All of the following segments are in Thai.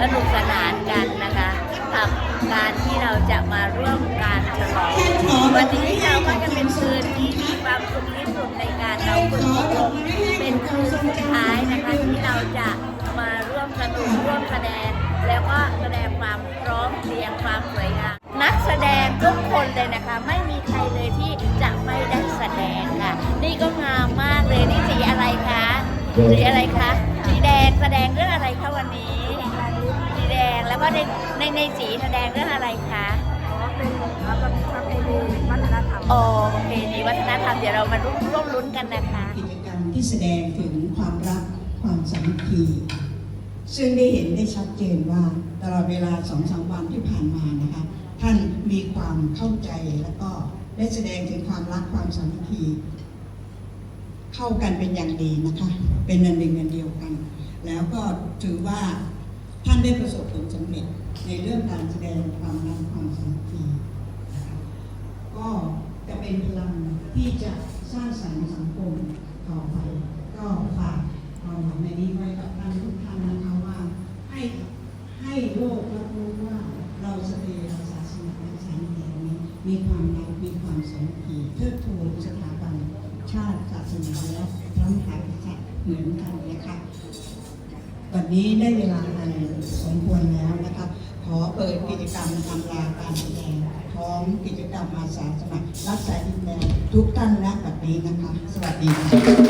สนุกสนานกันนะคะกับการที่เราจะมาร่วมการฉลองวันนี้เราก็จะเป็นคืนที่มีความสุขที่สุดในการเราฝึกอบรมเป็นคืนสุดท้ายนะคะที่เราจะมาร่วมสนุกร่วมแสดง แล้วก็แสดงความพร้อมเรียงความสวยงามนักแสดงทุกคนเลยนะคะ ไม่มีใครเลยที่จะไม่ได้แสดงค่ะ นี่ก็งามมากเลยนี่สีอะไรคะสีอะไรคะ วก็ในในในสีแสดงเรื่องอะไรคะเป็นประเพณีวัฒนธรรมโอประเพณีวัฒนธรรมเดี๋ยวเรามาร่วมร่วมลุ้นกันนะคะกิจกรรมที่แสดงถึงความรักความสามัคคีซึ่งได้เห็นได้ชัดเจนว่าตลอดเวลาสองสามวันที่ผ่านมานะคะท่านมีความเข้าใจแล้วก็ได้แสดงถึงความรักความสามัคคีเข้ากันเป็นอย่างดีนะคะ เป็นอันหนึ่งอันเดียวกัน แล้วก็ถือว่า ท่านได้ประสบผลสำเร็จในเรื่องการแสดงความรักความสามัคคีนะคะก็จะเป็นพลังที่จะสร้างสรรค์สังคมต่อไป ก็ฝากความหวังในนี้ไว้กับท่านทุกท่านนะคะว่าให้ให้โลกรับรู้ว่าเราสตรีเราศาสนาและสามัคคีนี้มีความรักมีความสามัคคีเทิดทูนสถาบันชาติศาสนาและพระมหากษัตริย์เหมือนกันนะคะ วันนี้ได้เวลาอันสมควรแล้วนะคะขอเปิดกิจกรรมทำลาการแสดงพร้อมกิจกรรมอาสาสมัครรักษาดินแดนทุกท่านณบัดนี้นะคะ สวัสดีค่ะ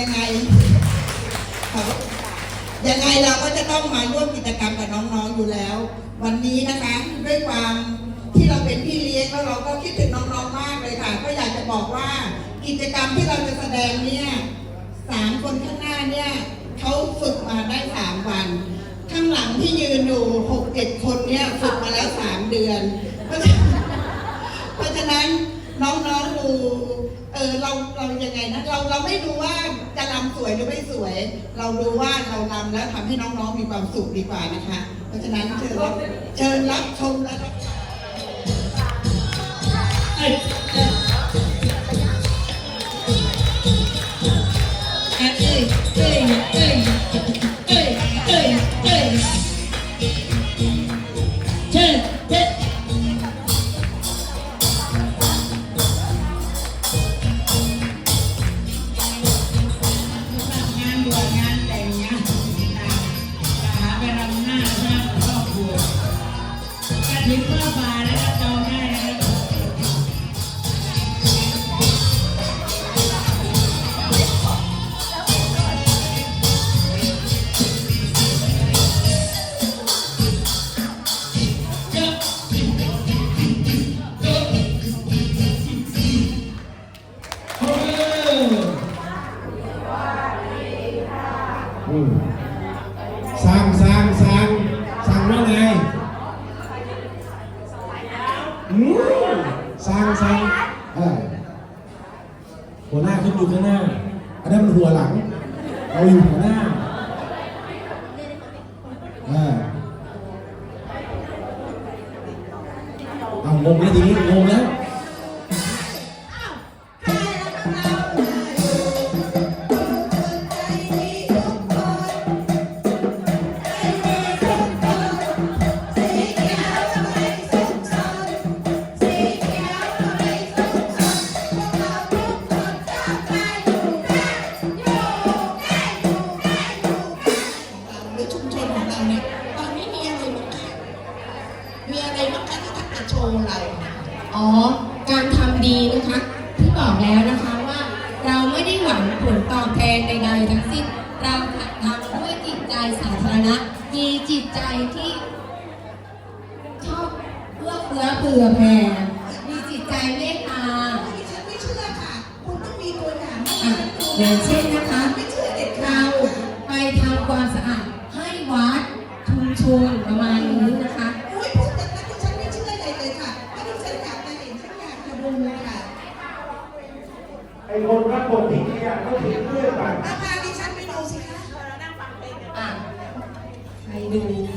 ยังไงขอบคุณค่ะยังไงเราก็จะต้องมาร่วมกิจกรรมกับน้องๆอยู่แล้ว วันนี้นะคะด้วยความที่เราเป็นพี่เลี้ยงแล้วเราก็คิดถึงน้องๆมากเลยค่ะ ก็อยากจะบอกว่ากิจกรรมที่เราจะแสดงเนี่ยสามคนข้างหน้าเนี่ยเขาฝึกมาได้สามวัน ข้างหลังที่ยืนอยู่หกเจ็ดคนเนี่ยฝึกมาแล้วสามเดือน เพราะฉะนั้นน้องๆดู ออเราเรายังไงนะเราเราไม่ดูว่าจะรำสวยหรือไม่สวย เราดูว่าเรารำแล้วทำให้น้องๆมีความสุขดีกว่านะคะ เพราะฉะนั้นเชิญรับเชิญรับชมและรับฟังง หัวหลัง เราอยู่หัวหน้า จิตใจที่ชอบเอื้อเฟื้อเผื่อแผ่มีจิตใจเมตตาดิฉันไม่เชื่อค่ะ คุณต้องมีตัวอย่างให้อะฉันดูอย่างเช่นนะคะ ไม่เชื่อเด็ดขาเราดค่ะไปทำความสะอาดให้วัดชุมชนประมาณนี้นะคะ โอ้ยพูดอย่างนั้นดิฉันไม่เชื่อเลยเลยค่ะเพราะดิฉันอยากจะเห็นฉันอยากจะดูค่ะ ไอ้คนรับบททิ้งขยะเขาทิ้งเรื่องกันอาพาดิฉันไปดูสิคะ อะ ใ